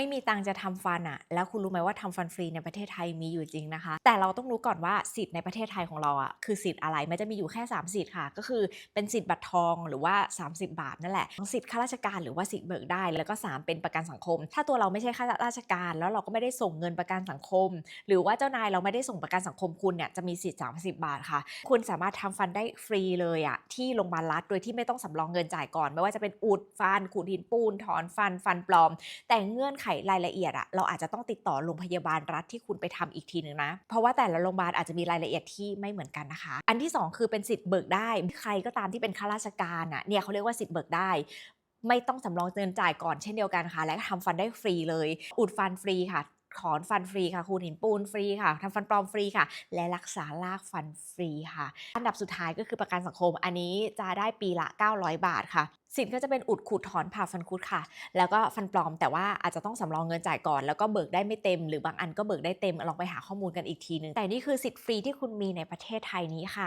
ไม่มีตังจะทำฟันอะแล้วคุณรู้ไหมว่าทำฟันฟรีในประเทศไทยมีอยู่จริงนะคะ แต่เราต้องรู้ก่อนว่าสิทธิ์ในประเทศไทยของเราอะคือสิทธิ์อะไรมันจะมีอยู่แค่ 3 สิทธิ์ค่ะ ก็คือเป็นสิทธิ์บัตรทองหรือว่า 30 บาทนั่นแหละสิทธิ์ข้าราชการหรือว่าสิทธิ์เบิกได้ แล้วก็ 3 เป็นประกันสังคม ถ้าตัวเราไม่ใช่ข้าราชการ แล้วเราก็ไม่ได้ส่งเงินประกันสังคม หรือว่าเจ้านายเราไม่ได้ส่งประกันสังคมคุณเนี่ยจะมีสิทธิ์30 บาทค่ะ คุณสามารถทำฟันได้ฟรีเลยอะที่โรงพยาบาลรัฐโดยที่ไม่ต้องสำรองเงินจ่ายก่อน ไม่ว่าจะเป็นอุดฟันขูดหินปูนถอนฟันฟันปลอม แต่เงื่อนไขรายละเอียดอะเราอาจจะต้องติดต่อโรงพยาบาลรัฐที่คุณไปทำอีกทีหนึ่งนะ เพราะว่าแต่ละโรงพยาบาลอาจจะมีรายละเอียดที่ไม่เหมือนกันนะคะ อันที่ 2 คือเป็นสิทธิ์เบิกได้ ใครก็ตามที่เป็นข้าราชการอะเนี่ยเขาเรียกว่าสิทธิ์เบิกได้ไม่ต้องสำรองเงินจ่ายก่อนเช่นเดียวกันค่ะ และทำฟันได้ฟรีเลย อุดฟันฟรีค่ะ ถอนฟันฟรีค่ะขูดหินปูนฟรีค่ะทำฟันปลอมฟรีค่ะ และรักษารากฟันฟรีค่ะ อันดับสุดท้ายก็คือประกันสังคม อันนี้จะได้ปีละ 900 บาทค่ะ สิทธิ์ก็จะเป็นอุดขูดถอนผ่าฟันคุดค่ะ แล้วก็ฟันปลอมแต่ว่าอาจจะต้องสำรองเงินจ่ายก่อน แล้วก็เบิกได้ไม่เต็ม หรือบางอันก็เบิกได้เต็มลองไปหาข้อมูลกันอีกทีหนึงแต่นี่คือสิทธิ์ฟรีที่คุณมีในประเทศไทยนี้ค่ะ